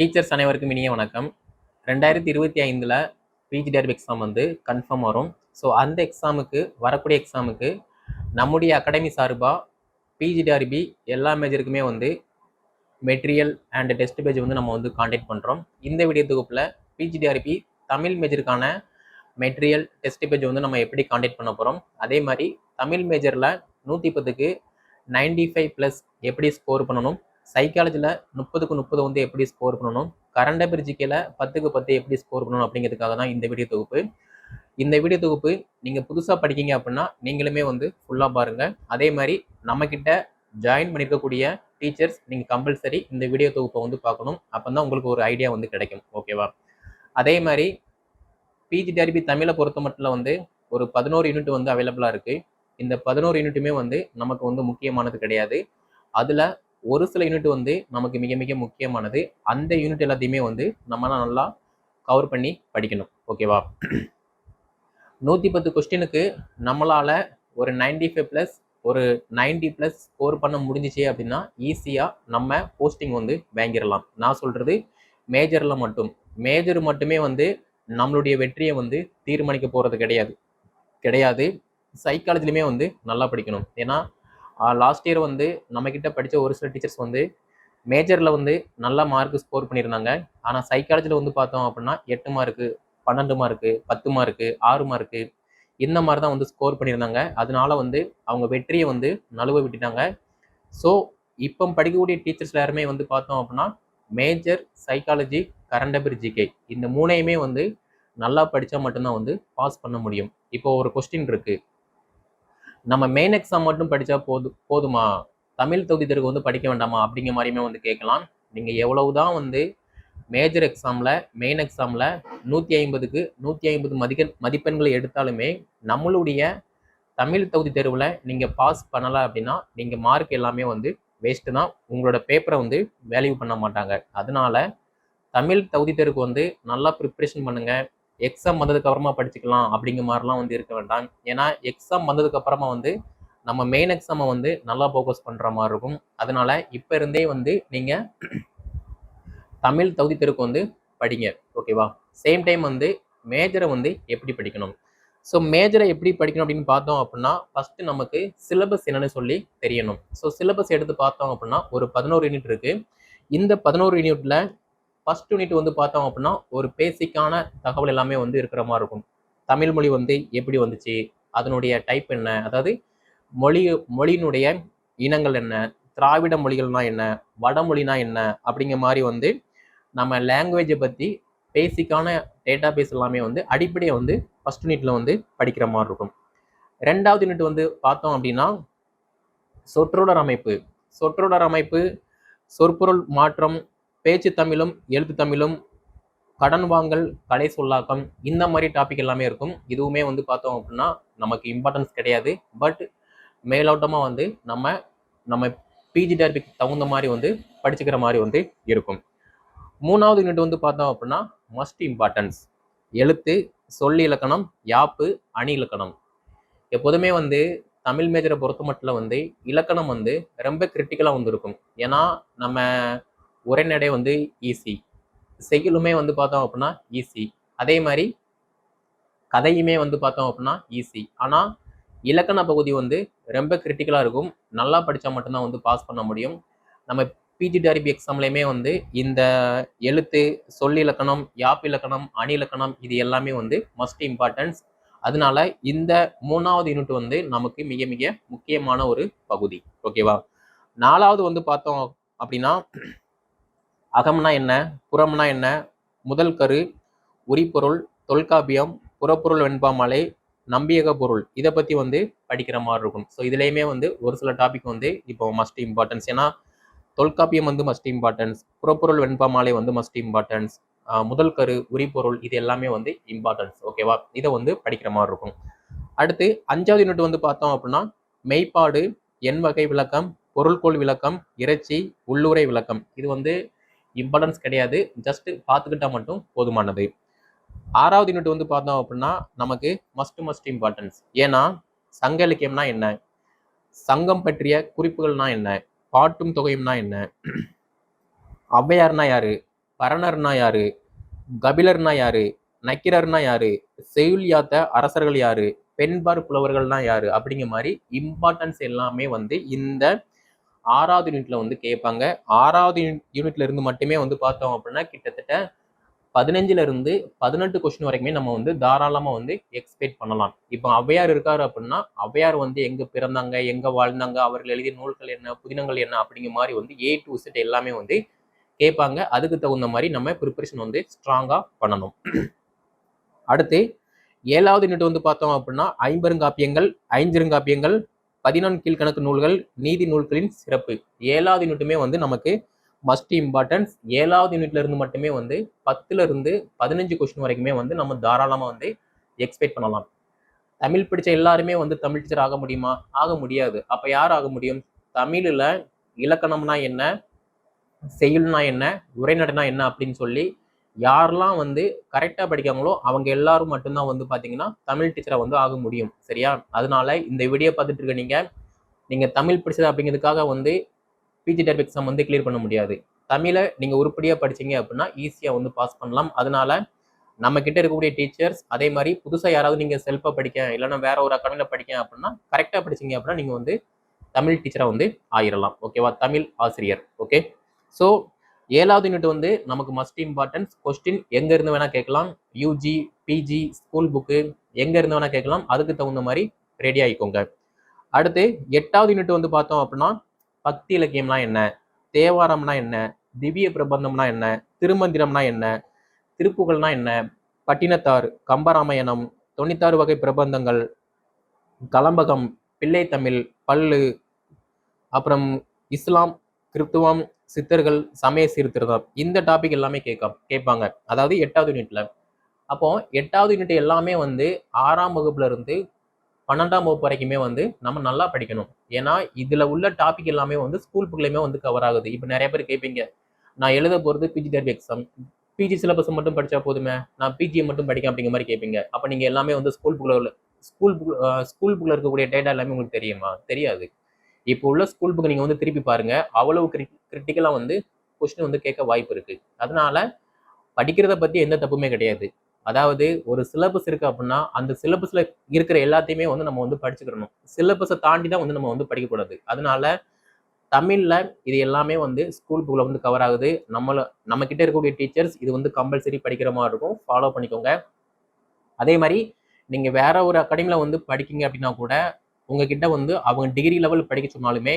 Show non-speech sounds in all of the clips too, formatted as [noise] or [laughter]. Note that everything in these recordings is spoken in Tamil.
டீச்சர்ஸ் அனைவருக்கும் இனிய வணக்கம். ரெண்டாயிரத்தி இருபத்தி ஐந்தில் பிஜிடிஆர்பி எக்ஸாம் வந்து கன்ஃபார்ம் வரும். ஸோ அந்த எக்ஸாமுக்கு வரக்கூடிய எக்ஸாமுக்கு நம்முடைய அகாடமி சார்பாக பிஜிடிஆர்பி எல்லா மேஜருக்குமே வந்து மெட்டீரியல் அண்ட் டெஸ்ட் பேஜ் வந்து நம்ம வந்து காண்டாக்ட் பண்ணுறோம் இந்த வீடியோ தொகுப்பில் பிஜிடிஆர்பி தமிழ் மேஜருக்கான மெட்டீரியல் டெஸ்ட் பேஜ் வந்து நம்ம எப்படி காண்டாக்ட் பண்ண போகிறோம் அதே மாதிரி தமிழ் மேஜரில் நூற்றி பத்துக்கு நைன்டி ஃபைவ் ப்ளஸ் எப்படி ஸ்கோர் பண்ணணும்? சைக்காலஜியில் முப்பதுக்கு முப்பது வந்து எப்படி ஸ்கோர் பண்ணணும்? கரண்ட் அஃபேர் ஜிகேல பத்துக்கு பத்து எப்படி ஸ்கோர் பண்ணணும் அப்படிங்கிறதுக்காக தான் இந்த வீடியோ தொகுப்பு. இந்த வீடியோ தொகுப்பு நீங்கள் புதுசாக படிக்கீங்க அப்படின்னா நீங்களுமே வந்து ஃபுல்லாக பாருங்கள் அதே மாதிரி நம்மக்கிட்ட ஜாயின் பண்ணியிருக்கக்கூடிய டீச்சர்ஸ் நீங்கள் கம்பல்சரி இந்த வீடியோ தொகுப்பை வந்து பார்க்கணும். அப்போ தான் உங்களுக்கு ஒரு ஐடியா வந்து கிடைக்கும். ஓகேவா அதே மாதிரி பிஜிடிஆர்பி தமிழை பொறுத்த மட்டும் வந்து ஒரு பதினோரு யூனிட் வந்து அவைலபிளாக இருக்குது இந்த பதினோரு யூனிட்டுமே வந்து நமக்கு வந்து முக்கியமானது கிடையாது. அதில் ஒரு சில யூனிட் வந்து நமக்கு மிக மிக முக்கியமானது. அந்த யூனிட் எல்லாத்தையுமே வந்து நம்ம நல்லா கவர் பண்ணி படிக்கணும். ஓகேவா [clears throat] நூற்றி பத்து கொஸ்டினுக்கு நம்மளால் ஒரு நைன்டி ஃபைவ் ப்ளஸ் ஒரு நைன்டி ப்ளஸ் ஸ்கோர் பண்ண முடிஞ்சிச்சு அப்படின்னா ஈஸியாக நம்ம போஸ்டிங் வந்து வாங்கிடலாம். நான் சொல்கிறது மேஜரில் மட்டும். மேஜர் மட்டுமே வந்து நம்மளுடைய வெற்றியை வந்து தீர்மானிக்க போகிறது கிடையாது. கிடையாது. சைக்காலஜிலுமே வந்து நல்லா படிக்கணும். ஏன்னா லாஸ்ட் இயர் வந்து நம்மக்கிட்ட படித்த ஒரு சில டீச்சர்ஸ் வந்து மேஜரில் வந்து நல்ல மார்க் ஸ்கோர் பண்ணியிருந்தாங்க. ஆனால் சைக்காலஜியில் வந்து பார்த்தோம் அப்படின்னா எட்டு மார்க்கு பன்னெண்டு மார்க்கு பத்து மார்க்கு ஆறு மார்க்கு இந்த மாதிரி தான் வந்து ஸ்கோர் பண்ணியிருந்தாங்க. அதனால வந்து அவங்க வெற்றியை வந்து நழுவ விட்டுட்டாங்க. ஸோ இப்போ படிக்கக்கூடிய டீச்சர்ஸ் எல்லாருமே வந்து பார்த்தோம் அப்படின்னா major psychology current affair GK இந்த மூணையுமே வந்து நல்லா படித்தா மட்டும்தான் வந்து பாஸ் பண்ண முடியும். இப்போ ஒரு கொஸ்டின் இருக்குது நம்ம மெயின் எக்ஸாம் மட்டும் படித்தா போது போதுமா? தமிழ் தொகுதி தேர்வு வந்து படிக்க வேண்டாமா? அப்படிங்கிற மாதிரியுமே வந்து கேட்கலாம். நீங்கள் எவ்வளவு தான் வந்து மேஜர் எக்ஸாமில் மெயின் எக்ஸாமில் நூற்றி ஐம்பதுக்கு நூற்றி ஐம்பது மதிக்க மதிப்பெண்களை எடுத்தாலுமே நம்மளுடைய தமிழ் தகுதி தேர்வில் நீங்கள் பாஸ் பண்ணலை அப்படின்னா நீங்கள் மார்க் எல்லாமே வந்து வேஸ்ட்டு தான். உங்களோட பேப்பரை வந்து வேல்யூ பண்ண மாட்டாங்க. அதனால தமிழ் தகுதி தேர்வுக்கு வந்து நல்லா ப்ரிப்ரேஷன் பண்ணுங்கள் எக்ஸாம் வந்ததுக்கு அப்புறமா படிச்சுக்கலாம் அப்படிங்கிற மாதிரிலாம் வந்து இருக்க வேண்டாம். ஏன்னா எக்ஸாம் வந்ததுக்கு அப்புறமா வந்து நம்ம மெயின் எக்ஸாமை வந்து நல்லா ஃபோக்கஸ் பண்ணுற மாதிரி இருக்கும். அதனால இப்போ இருந்தே வந்து நீங்கள் தமிழ் தகுதி தெருக்கு வந்து படிங்க ஓகேவா சேம் டைம் வந்து மேஜரை வந்து எப்படி படிக்கணும்? ஸோ மேஜரை எப்படி படிக்கணும் அப்படின்னு பார்த்தோம் அப்படின்னா ஃபஸ்ட்டு நமக்கு சிலபஸ் என்னன்னு சொல்லி தெரியணும். ஸோ சிலபஸ் எடுத்து பார்த்தோம் அப்படின்னா ஒரு பதினோரு யூனிட் இருக்குது இந்த பதினோரு யூனிட்டில் ஃபர்ஸ்ட் யூனிட் வந்து பார்த்தோம் அப்படின்னா ஒரு பேசிக்கான தகவல் எல்லாமே வந்து இருக்கிற மாதிரி இருக்கும். தமிழ் மொழி வந்து எப்படி வந்துச்சு? அதனுடைய டைப் என்ன? அதாவது மொழி மொழியினுடைய இனங்கள் என்ன? திராவிட மொழிகள்னா என்ன? வடமொழினா என்ன? அப்படிங்கிற மாதிரி வந்து நம்ம லாங்குவேஜை பற்றி பேசிக்கான டேட்டா பேஸ் எல்லாமே வந்து அடிப்படையை வந்து ஃபஸ்ட் யூனிட்ல வந்து படிக்கிற மாதிரி இருக்கும். ரெண்டாவது யூனிட் வந்து பார்த்தோம் அப்படின்னா சொற்றொடர் அமைப்பு. சொற்றொடர் அமைப்பு சொற்பொருள் மாற்றம் பேச்சு தமிழும் எழுத்து தமிழும் கடன் வாங்கல் கலை சொல்லாக்கம் இந்த மாதிரி டாபிக் எல்லாமே இருக்கும். இதுவுமே வந்து பார்த்தோம் அப்படின்னா நமக்கு இம்பார்ட்டன்ஸ் கிடையாது. பட் மேலோட்டமாக வந்து நம்ம நம்ம பிஜி டாபிக்கு தகுந்த மாதிரி வந்து படிச்சுக்கிற மாதிரி வந்து இருக்கும். மூணாவது யூனிட் வந்து பார்த்தோம் அப்படின்னா மஸ்ட் இம்பார்ட்டன்ஸ் எழுத்து சொல்லி இலக்கணம் யாப்பு அணி இலக்கணம். எப்போதுமே வந்து தமிழ் மேஜரை பொறுத்த மட்டும் வந்து இலக்கணம் வந்து ரொம்ப கிரிட்டிக்கலாக வந்து இருக்கும் ஏன்னா நம்ம உரைநடை வந்து ஈஸி செய்யுளுமே வந்து பார்த்தோம் அப்படின்னா ஈஸி அதே மாதிரி கதையுமே வந்து பார்த்தோம் அப்படின்னா ஈஸி ஆனால் இலக்கண பகுதி வந்து ரொம்ப கிரிட்டிக்கலாக இருக்கும். நல்லா படித்தா மட்டும்தான் வந்து பாஸ் பண்ண முடியும். நம்ம பிஜிடிஆர்பி எக்ஸாம்லேயுமே வந்து இந்த எழுத்து சொல் இலக்கணம் யாப் இலக்கணம் அணி இலக்கணம் இது எல்லாமே வந்து மஸ்ட் இம்பார்ட்டன்ஸ் அதனால இந்த மூணாவது யூனிட் வந்து நமக்கு மிக மிக முக்கியமான ஒரு பகுதி. ஓகேவா நாலாவது வந்து பார்த்தோம் அப்படின்னா அகம்னா என்ன? புறம்னா என்ன? முதல் கரு உரிப்பொருள் தொல்காப்பியம் புறப்பொருள் வெண்பாமலை நம்பியக பொருள். இதை பற்றி வந்து படிக்கிற மாதிரி இருக்கும். ஸோ இதுலேயுமே வந்து ஒரு சில டாபிக் வந்து இப்போ மஸ்ட் இம்பார்ட்டன்ஸ் ஏன்னா தொல்காப்பியம் வந்து மஸ்ட் இம்பார்ட்டன்ஸ் புறப்பொருள் வெண்பாமாலை வந்து மஸ்ட் இம்பார்ட்டன்ஸ் முதல் கரு உரிப்பொருள் இது எல்லாமே வந்து இம்பார்ட்டன்ஸ் ஓகேவா இதை வந்து படிக்கிற மாதிரி இருக்கும். அடுத்து அஞ்சாவது யூனிட் வந்து பார்த்தோம் அப்படின்னா மெய்ப்பாடு எண் வகை விளக்கம் பொருள்கோள் விளக்கம் இறைச்சி உள்ளுரை விளக்கம். இது வந்து இம்பார்ட்டன்ஸ் கிடையாது. ஜஸ்ட் பார்த்துக்கிட்டா மட்டும் போதுமானது. ஆறாவது யூனிட் வந்து பார்த்தோம் அப்படின்னா நமக்கு மஸ்ட் மஸ்ட் இம்பார்ட்டன்ஸ் ஏன்னா சங்க இலக்கியம்னா என்ன? சங்கம் பற்றிய குறிப்புகள்னா என்ன? பாட்டும் தொகையும்னா என்ன? ஔவையார்னா யாரு? பரணர்னா யாரு? கபிலர்னா யாரு? நக்கிரர்னா யாரு? செய்யுள்யாத்த அரசர்கள் யாரு? பெண்பார் புலவர்கள்னா யாரு? அப்படிங்கிற மாதிரி இம்பார்ட்டன்ஸ் எல்லாமே வந்து இந்த ஆறாவது யூனிட்ல வந்து கேட்பாங்க ஆறாவது யூனிட்ல இருந்து மட்டுமே வந்து பார்த்தோம் அப்படின்னா கிட்டத்தட்ட பதினஞ்சுல இருந்து பதினெட்டு கொஸ்டின் வரைக்குமே நம்ம வந்து தாராளமா வந்து எக்ஸ்பெக்ட் பண்ணலாம். இப்போ ஔவையார் இருக்காரு அப்படின்னா ஔவையார் வந்து எங்க பிறந்தாங்க எங்க வாழ்ந்தாங்க அவர்கள் எழுதிய நூல்கள் என்ன புதினங்கள் என்ன அப்படிங்கிற மாதிரி வந்து ஏ டு செட் எல்லாமே வந்து கேட்பாங்க அதுக்கு தகுந்த மாதிரி நம்ம ப்ரிப்பரேஷன் வந்து ஸ்ட்ராங்கா பண்ணணும். அடுத்து ஏழாவது யூனிட் வந்து பார்த்தோம் அப்படின்னா ஐம்பெருங்காப்பியங்கள் ஐஞ்சிருங்காப்பியங்கள் பதினான்கு கீழ்கணக்கு நூல்கள் நீதி நூல்களின் சிறப்பு. ஏழாவது யூனிட்டுமே வந்து நமக்கு மஸ்ட் இம்பார்ட்டன்ஸ் ஏழாவது யூனிட்ல இருந்து மட்டுமே வந்து பத்துல இருந்து பதினஞ்சு கொஸ்டின் வரைக்குமே வந்து நம்ம தாராளமாக வந்து எக்ஸ்பெக்ட் பண்ணலாம். தமிழ் படிச்ச எல்லாருமே வந்து தமிழ் டீச்சர் ஆக முடியுமா? ஆக முடியாது. அப்போ யார் ஆக முடியும்? தமிழில் இலக்கணம்னா என்ன? செயல்னா என்ன? உரைநடைனா என்ன? அப்படின்னு சொல்லி யாரெல்லாம் வந்து கரெக்டாக படிக்காங்களோ அவங்க எல்லாரும் மட்டும்தான் வந்து பார்த்தீங்கன்னா தமிழ் டீச்சரை வந்து ஆக முடியும். சரியா? அதனால இந்த வீடியோ பார்த்துட்டு இருக்க நீங்கள் நீங்கள் தமிழ் படிச்சது அப்படிங்கிறதுக்காக வந்து பிஜி டெர்ப் எக்ஸாம் வந்து கிளியர் பண்ண முடியாது. தமிழை நீங்கள் உருப்படியாக படிச்சீங்க அப்படின்னா ஈஸியாக வந்து பாஸ் பண்ணலாம். அதனால நம்ம கிட்ட இருக்கக்கூடிய டீச்சர்ஸ் அதே மாதிரி புதுசாக யாராவது நீங்கள் செல்ஃபாக படிக்க இல்லைன்னா வேற ஒரு அகாடமியில் படிக்க அப்படின்னா கரெக்டாக படிச்சீங்க அப்படின்னா நீங்கள் வந்து தமிழ் டீச்சராக வந்து ஆயிரலாம். ஓகேவா தமிழ் ஆசிரியர். ஓகே ஸோ ஏழாவது யூனிட் வந்து நமக்கு மஸ்ட் இம்பார்ட்டன்ஸ் கொஸ்டின் எங்க இருந்து வேணா கேட்கலாம். யூஜி பிஜி ஸ்கூல் புக்கு எங்க இருந்து வேணா கேட்கலாம். அதுக்கு தகுந்த மாதிரி ரெடி ஆகிக்கோங்க அடுத்து எட்டாவது யூனிட் வந்து பார்த்தோம் அப்படின்னா பக்தி இலக்கியம்னா என்ன? தேவாரம்னா என்ன? திவ்ய பிரபந்தம்னா என்ன? திருமந்திரம்னா என்ன? திருப்புகள்னா என்ன? பட்டினத்தார் கம்பராமாயணம் தொண்ணூத்தாறு வகை பிரபந்தங்கள் கலம்பகம் பிள்ளை தமிழ் பல்லு அப்புறம் இஸ்லாம் கிறித்துவம் சித்தர்கள் சமய சீர்திருத்தம் இந்த டாபிக் எல்லாமே கேட்க கேட்பாங்க. அதாவது எட்டாவது யூனிட்ல அப்போ எட்டாவது யூனிட் எல்லாமே வந்து ஆறாம் வகுப்புல இருந்து பன்னெண்டாம் வகுப்பு வரைக்குமே வந்து நம்ம நல்லா படிக்கணும். ஏன்னா இதுல உள்ள டாபிக் எல்லாமே வந்து ஸ்கூல் புக்லையுமே வந்து கவர் ஆகுது. இப்போ நிறைய பேர் கேட்பீங்க நான் எழுத போகிறது PG TRB exam PG syllabus மட்டும் படித்தா போதுமே? நான் பிஜியை மட்டும் படிக்க அப்படிங்கிற மாதிரி கேட்பீங்க. அப்போ நீங்கள் எல்லாமே வந்து ஸ்கூல் புக்ல ஸ்கூல் புக் ஸ்கூல் புக்கில் இருக்கக்கூடிய டேட்டா எல்லாமே உங்களுக்கு தெரியுமா? தெரியாது. இப்போ உள்ள ஸ்கூல் புக் நீங்கள் வந்து திருப்பி பாருங்க. அவ்வளவு கிரிட்டிக்கலாக வந்து கொஸ்டின் வந்து கேட்க வாய்ப்பு இருக்கு. அதனால படிக்கிறத பத்தி எந்த தப்புமே கிடையாது. அதாவது ஒரு சிலபஸ் இருக்கு அப்படின்னா அந்த சிலபஸ்ல இருக்கிற எல்லாத்தையுமே வந்து நம்ம வந்து படிச்சுக்கிறணும் சிலபஸை தாண்டி தான் வந்து நம்ம வந்து படிக்கக்கூடாது. அதனால தமிழ்ல இது எல்லாமே வந்து ஸ்கூல் புக்கில் வந்து கவர் ஆகுது. நம்மளை நம்ம கிட்ட இருக்கக்கூடிய டீச்சர்ஸ் இது வந்து கம்பல்சரி படிக்கிற மாதிரி இருக்கும். ஃபாலோ பண்ணிக்கோங்க. அதே மாதிரி நீங்கள் வேற ஒரு அகாடமியில் வந்து படிக்கீங்க அப்படின்னா கூட உங்ககிட்ட வந்து அவங்க டிகிரி லெவல் படிக்க சொன்னாலுமே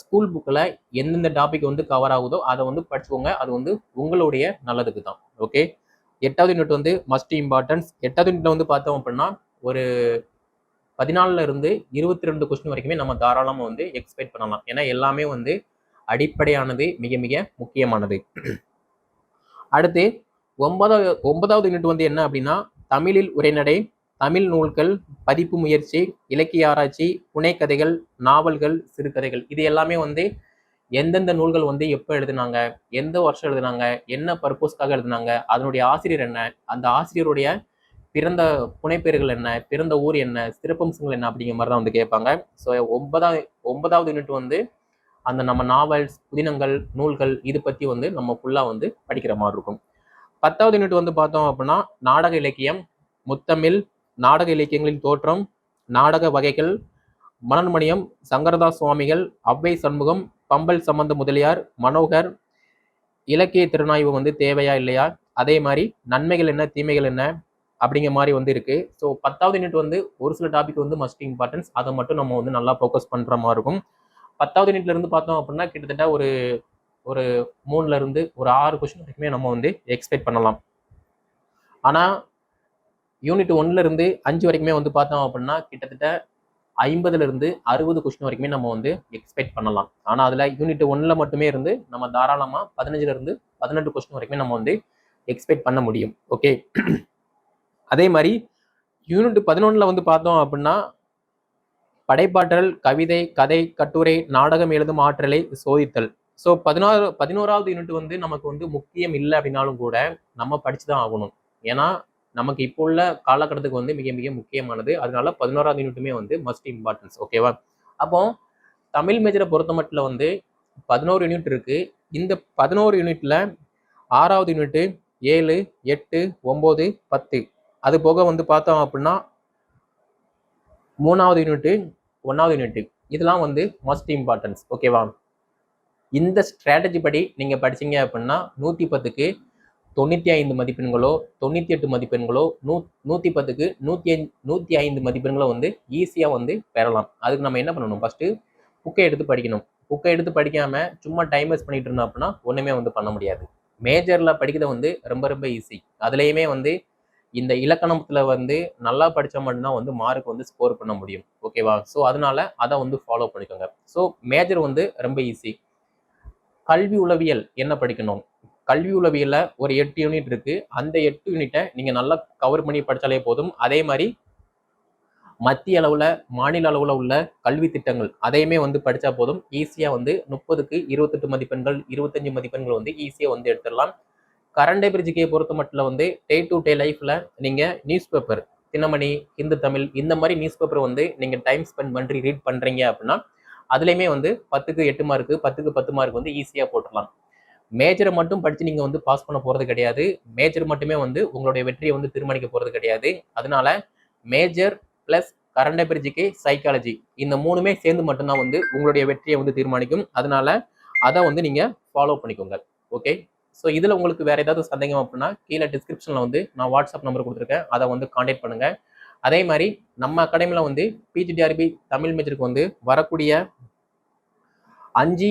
ஸ்கூல் புக்கில் எந்தெந்த டாபிக் வந்து கவர் ஆகுதோ அதை வந்து படிச்சுக்கோங்க. அது வந்து உங்களுடைய நல்லதுக்கு தான். ஓகே எட்டாவது யூனிட் வந்து மஸ்ட் இம்பார்ட்டன்ஸ் எட்டாவது யூனிட்ல வந்து பார்த்தோம் அப்படின்னா ஒரு பதினாலுல இருந்து இருபத்தி ரெண்டு கொஸ்டின் வரைக்குமே நம்ம தாராளமாக வந்து எக்ஸ்பெக்ட் பண்ணலாம். ஏன்னா எல்லாமே வந்து அடிப்படையானது மிக மிக முக்கியமானது. அடுத்து ஒன்பதாவது ஒன்பதாவது யூனிட் வந்து என்ன அப்படின்னா தமிழில் உரைநடை தமிழ் நூல்கள் பதிப்பு முயற்சி இலக்கிய ஆராய்ச்சி புனைக்கதைகள் நாவல்கள் சிறுகதைகள் இது எல்லாமே வந்து எந்தெந்த நூல்கள் வந்து எப்போ எழுதுனாங்க எந்த வருஷம் எழுதுனாங்க என்ன பர்பஸ்க்காக எழுதுனாங்க அதனுடைய ஆசிரியர் என்ன அந்த ஆசிரியருடைய பிறந்த புனைப்பெயர்கள் என்ன பிறந்த ஊர் என்ன சிறப்பம்சங்கள் என்ன அப்படிங்கிற மாதிரி தான் வந்து கேட்பாங்க. ஸோ ஒன்பதாவது ஒன்பதாவது யூனிட் வந்து அந்த நம்ம நாவல்ஸ் புதினங்கள் நூல்கள் இது பற்றி வந்து நம்ம ஃபுல்லாக வந்து படிக்கிற மாதிரி இருக்கும். பத்தாவது யூனிட் வந்து பார்த்தோம் அப்படின்னா நாடக இலக்கியம் முத்தமிழ் நாடக இலக்கியங்களின் தோற்றம் நாடக வகைகள் மனன்மணியம் சங்கரதாஸ் சுவாமிகள் அவ்வை சண்முகம் பம்பல் சம்பந்த முதலியார் மனோகர் இலக்கிய திறனாய்வு வந்து தேவையா இல்லையா? அதே மாதிரி நன்மைகள் என்ன தீமைகள் என்ன? அப்படிங்கிற மாதிரி வந்து இருக்கு. ஸோ பத்தாவது யூனிட் வந்து ஒரு சில டாபிக் வந்து மஸ்ட் இம்பார்ட்டன்ஸ் அதை மட்டும் நம்ம வந்து நல்லா ஃபோக்கஸ் பண்ணுற மாதிரி இருக்கும். பத்தாவது யூனிட்ல இருந்து பார்த்தோம் அப்படின்னா கிட்டத்தட்ட ஒரு ஒரு மூணுல இருந்து ஒரு ஆறு கொஸ்டின் வரைக்குமே நம்ம வந்து எக்ஸ்பெக்ட் பண்ணலாம். ஆனால் யூனிட் ஒன்ல இருந்து அஞ்சு வரைக்குமே வந்து பார்த்தோம் அப்படின்னா கிட்டத்தட்ட ஐம்பதுல இருந்து அறுபது கொஸ்டின் வரைக்குமே நம்ம வந்து எக்ஸ்பெக்ட் பண்ணலாம். ஆனா அதுல யூனிட் ஒன்ல மட்டுமே இருந்து நம்ம தாராளமா பதினஞ்சுல இருந்து பதினெட்டு கொஸ்டின் வரைக்குமே நம்ம வந்து எக்ஸ்பெக்ட் பண்ண முடியும். ஓகே அதே மாதிரி யூனிட் பதினொன்னுல வந்து பார்த்தோம் அப்படின்னா படைப்பாற்றல் கவிதை கதை கட்டுரை நாடகம் எழுதும் ஆற்றலை சோதித்தல். ஸோ பதினாறு பதினோராவது யூனிட் வந்து நமக்கு வந்து முக்கியம் இல்லை அப்படின்னாலும் கூட நம்ம படிச்சு தான் ஆகணும். ஏன்னா நமக்கு இப்போ உள்ள காலகட்டத்துக்கு வந்து மிக மிக முக்கியமானது. அதனால பதினோராவது யூனிட்டுமே வந்து மஸ்ட் இம்பார்ட்டன்ஸ் ஓகேவா அப்போ தமிழ் மேஜரை பொறுத்த மட்டும் வந்து பதினோரு யூனிட் இருக்கு. இந்த பதினோரு யூனிட்ல ஆறாவது யூனிட்டு ஏழு எட்டு ஒம்பது பத்து. அது போக வந்து பார்த்தோம் அப்படின்னா மூணாவது யூனிட்டு ஒன்றாவது யூனிட்டு இதெல்லாம் வந்து மஸ்ட் இம்பார்ட்டன்ஸ் ஓகேவா இந்த ஸ்ட்ராட்டஜி படி நீங்கள் படிச்சீங்க அப்படின்னா நூற்றி பத்துக்கு தொண்ணூற்றி ஐந்து மதிப்பெண்களோ தொண்ணூற்றி எட்டு மதிப்பெண்களோ நூ நூற்றி பத்துக்கு நூற்றி ஐந்து நூற்றி ஐந்து மதிப்பெண்களோ வந்து ஈஸியாக வந்து பெறலாம். அதுக்கு நம்ம என்ன பண்ணணும்? ஃபஸ்ட்டு புக்கை எடுத்து படிக்கணும். புக்கை எடுத்து படிக்காமல் சும்மா டைம் வேஸ்ட் பண்ணிட்டு இருந்தோம் அப்படின்னா ஒன்றுமே வந்து பண்ண முடியாது. மேஜரில் படிக்கிறது வந்து ரொம்ப ரொம்ப ஈஸி அதுலேயுமே வந்து இந்த இலக்கணத்தில் வந்து நல்லா படித்தா மட்டும்தான் வந்து மார்க் வந்து ஸ்கோர் பண்ண முடியும். ஓகேவா ஸோ அதனால அதை வந்து ஃபாலோ பண்ணிக்கோங்க. ஸோ மேஜர் வந்து ரொம்ப ஈஸி கல்வி உளவியல் என்ன படிக்கணும்? கல்வி உளவியலில் ஒரு எட்டு யூனிட் இருக்குது அந்த எட்டு யூனிட்டை நீங்கள் நல்லா கவர் பண்ணி படித்தாலே போதும். அதே மாதிரி மத்திய அளவில் மாநில அளவில் உள்ள கல்வி திட்டங்கள் அதையுமே வந்து படித்தா போதும். ஈஸியாக வந்து முப்பதுக்கு இருபத்தெட்டு மதிப்பெண்கள் இருபத்தஞ்சு மதிப்பெண்கள் வந்து ஈஸியாக வந்து எடுத்துடலாம். கரண்ட் பிரிட்ஜுக்கே பொறுத்த மட்டும் வந்து டே டு டே லைஃப்பில் நீங்கள் நியூஸ் பேப்பர் தினமணி இந்து தமிழ் இந்த மாதிரி நியூஸ் பேப்பர் வந்து நீங்கள் டைம் ஸ்பெண்ட் பண்ணி ரீட் பண்ணுறீங்க அப்படின்னா அதுலேயுமே வந்து பத்துக்கு எட்டு மார்க்கு பத்துக்கு பத்து மார்க் வந்து ஈஸியாக போட்டுடலாம். மேஜரை மட்டும் படித்து நீங்கள் வந்து பாஸ் பண்ண போகிறது கிடையாது. மேஜர் மட்டுமே வந்து உங்களுடைய வெற்றியை வந்து தீர்மானிக்க போகிறது கிடையாது. அதனால மேஜர் ப்ளஸ் கரண்ட் அஃபேர்ஜிக்கு சைக்காலஜி இந்த மூணுமே சேர்ந்து மட்டும்தான் வந்து உங்களுடைய வெற்றியை வந்து தீர்மானிக்கும். அதனால அதை வந்து நீங்கள் ஃபாலோ பண்ணிக்கோங்க. ஓகே ஸோ இதில் உங்களுக்கு வேறு ஏதாவது சந்தேகம் அப்படின்னா கீழே டிஸ்கிரிப்ஷனில் வந்து நான் வாட்ஸ்அப் நம்பர் கொடுத்துருக்கேன். அதை வந்து காண்டாக்ட் பண்ணுங்கள் அதே மாதிரி நம்ம அகாடமியில் வந்து பிஜிடிஆர்பி தமிழ் மேஜருக்கு வந்து வரக்கூடிய அஞ்சு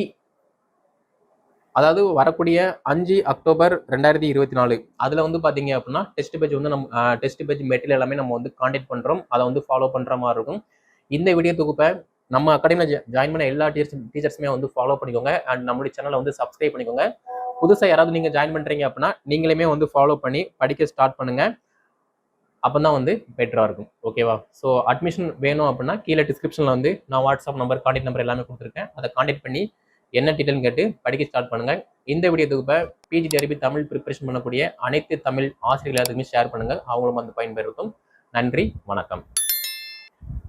அதாவது வரக்கூடிய அஞ்சு அக்டோபர் ரெண்டாயிரத்தி இருபத்தி நாலு. அதில் வந்து பார்த்தீங்க அப்படின்னா டெஸ்ட் பேஜ் வந்து நம்ம டெஸ்ட் பேஜ் மெட்டீரியல் எல்லாமே நம்ம வந்து காண்டாக்ட் பண்ணுறோம் அதை வந்து ஃபாலோ பண்ணுற மாதிரி இருக்கும். இந்த வீடியோ தொகுப்பை நம்ம அகாடமியில் ஜாயின் பண்ண எல்லா டீச்சர்ஸ் டீச்சர்ஸுமே வந்து ஃபாலோ பண்ணிக்கோங்க. அண்ட் நம்மளுடைய சேனலை வந்து சப்ஸ்கிரைப் பண்ணிக்கோங்க. புதுசாக யாராவது நீங்கள் ஜாயின் பண்ணுறீங்க அப்படின்னா நீங்களுமே வந்து ஃபாலோ பண்ணி படிக்க ஸ்டார்ட் பண்ணுங்கள் அப்போ தான் வந்து பெட்டராக இருக்கும். ஓகேவா ஸோ அட்மிஷன் வேணும் அப்படின்னா கீழே டிஸ்கிரிப்ஷனில் வந்து நான் வாட்ஸ்அப் நம்பர் காண்டாக்ட் நம்பர் எல்லாமே கொடுத்துருக்கேன். அதை காண்டாக்ட் பண்ணி என்ன டீட்டெயில் கேட்டு படிக்க ஸ்டார்ட் பண்ணுங்கள் இந்த வீடியோ தொகுப்பை பிஜி தெரிவி தமிழ் ப்ரிப்பரேஷன் பண்ணக்கூடிய அனைத்து தமிழ் ஆசிரியர்கள் எல்லாத்துக்குமே ஷேர் பண்ணுங்கள். அவங்களும் வந்து பயன்பெறும் நன்றி வணக்கம்.